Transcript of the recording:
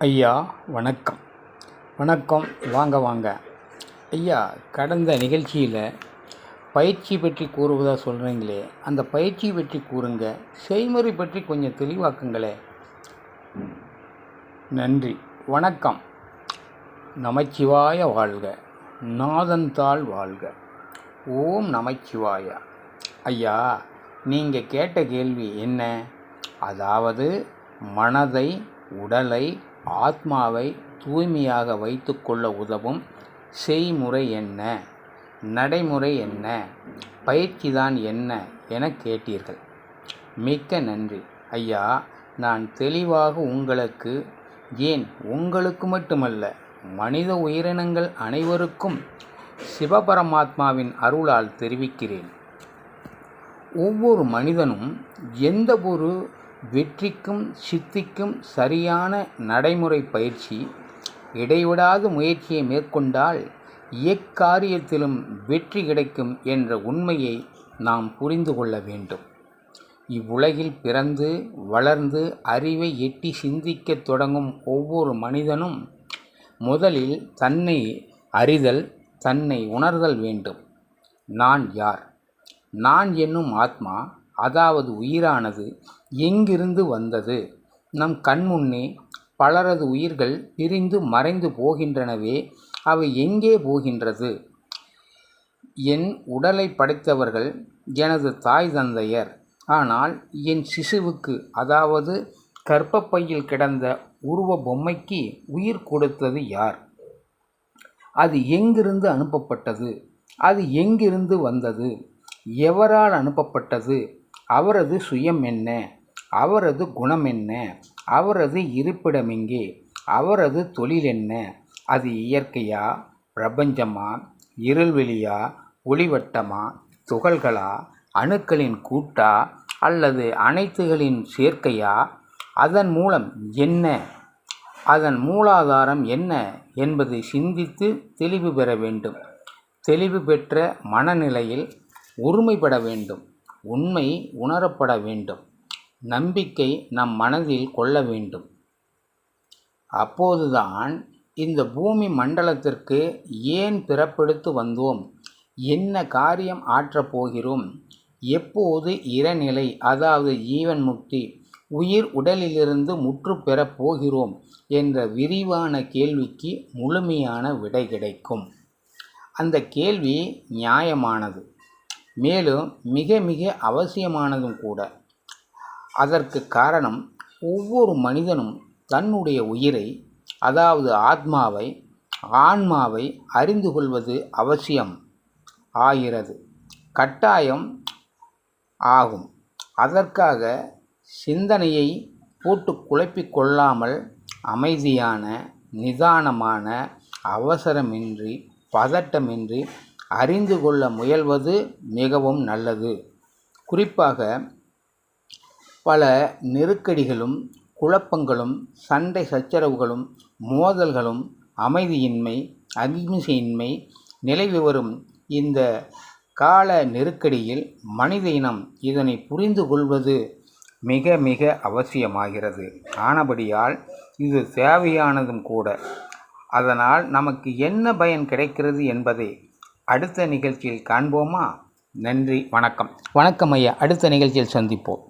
ஐயா வணக்கம். வணக்கம். வாங்க வாங்க. ஐயா கடந்த நிகழ்ச்சியில் பயிற்சி பற்றி கூறுவதாக சொல்கிறீங்களே அந்த பயிற்சி பற்றி கூறுங்க. செய்முறை பற்றி கொஞ்சம் தெளிவாக்குங்களே. நன்றி. வணக்கம். நமச்சிவாய வாழ்க. நாதன்தாள் வாழ்க. ஓம் நமச்சிவாயா. ஐயா நீங்கள் கேட்ட கேள்வி என்ன? அதாவது மனதை உடலை ஆத்மாவை தூய்மையாக வைத்துக்கொள்ள உதவும் செய்முறை என்ன? நடைமுறை என்ன? பயிற்சி தான் என்ன என கேட்டீர்கள். மிக்க நன்றி. ஐயா நான் தெளிவாக உங்களுக்கு ஏன் உங்களுக்கு மட்டுமல்ல மனித உயிரினங்கள் அனைவருக்கும் சிவபரமாத்மாவின் அருளால் தெரிவிக்கிறேன். ஒவ்வொரு மனிதனும் எந்த ஒரு வெற்றிக்கும் சித்திக்கும் சரியான நடைமுறை பயிற்சி இடைவிடாத முயற்சியை மேற்கொண்டால் எக்காரியத்திலும் வெற்றி கிடைக்கும் என்ற உண்மையை நாம் புரிந்து கொள்ள வேண்டும். இவ்வுலகில் பிறந்து வளர்ந்து அறிவை எட்டி சிந்திக்கத் தொடங்கும் ஒவ்வொரு மனிதனும் முதலில் தன்னை அறிதல் தன்னை உணர்தல் வேண்டும். நான் யார்? நான் என்னும் ஆத்மா அதாவது உயிரானது எங்கிருந்து வந்தது? நம் கண்முன்னே பலரது உயிர்கள் பிரிந்து மறைந்து போகின்றனவே அவை எங்கே போகின்றது? என் உடலை படைத்தவர்கள் எனது தாய் தந்தையர். ஆனால் என் சிசுவுக்கு அதாவது கர்ப்பப்பையில் கிடந்த உருவ பொம்மைக்கு உயிர் கொடுத்தது யார்? அது எங்கிருந்து அனுப்பப்பட்டது? அது எங்கிருந்து வந்தது? எவரால் அனுப்பப்பட்டது? அவரது சுயம் என்ன? அவரது குணம் என்ன? அவரது இருப்பிடம் எங்கே? அவரது தொழில் என்ன? அது இயற்கையா? பிரபஞ்சமா? இருள்வெளியா? ஒளிவட்டமா? துகள்களா? அணுக்களின் கூட்டா? அல்லது அனைத்துகளின் சேர்க்கையா? அதன் மூலம் என்ன? அதன் மூலாதாரம் என்ன என்பதை சிந்தித்து தெளிவு பெற வேண்டும். தெளிவு பெற்ற மனநிலையில் ஒருமைப்பட வேண்டும். உண்மை உணரப்பட வேண்டும். நம்பிக்கை நம் மனதில் கொள்ள வேண்டும். அப்போதுதான் இந்த பூமி மண்டலத்திற்கு ஏன் பிறப்பெடுத்து வந்தோம்? என்ன காரியம் ஆற்றப் போகிறோம்? எப்போது இறநிலை அதாவது ஜீவன் முக்தி உயிர் உடலிலிருந்து முற்று பெறப் போகிறோம் என்ற விரிவான கேள்விக்கு முழுமையான விடை கிடைக்கும். அந்த கேள்வி நியாயமானது. மேலும் மிக மிக அவசியமானதும் கூட. அதற்கு காரணம் ஒவ்வொரு மனிதனும் தன்னுடைய உயிரை அதாவது ஆத்மாவை ஆன்மாவை அறிந்து கொள்வது அவசியம். ஆகிறது. கட்டாயம் ஆகும். அதற்காக சிந்தனையை போட்டு குழப்பிக் கொள்ளாமல் அமைதியான நிதானமான அவசரமின்றி பதட்டமின்றி அறிந்து கொள்ள முயல்வது மிகவும் நல்லது. குறிப்பாக பல நெருக்கடிகளும் குழப்பங்களும் சண்டை சச்சரவுகளும் மோதல்களும் அமைதியின்மை அகிம்சையின்மை நிலவி வரும் இந்த கால நெருக்கடியில் மனித இனம் இதனை புரிந்து கொள்வது மிக மிக அவசியமாகிறது. ஆனபடியால் இது தேவையானதும் கூட. அதனால் நமக்கு என்ன பயன் கிடைக்கிறது என்பதை அடுத்த நிகழ்ச்சியில் காண்போமா? நன்றி வணக்கம். வணக்கம் ஐயா. அடுத்த நிகழ்ச்சியில் சந்திப்போம்.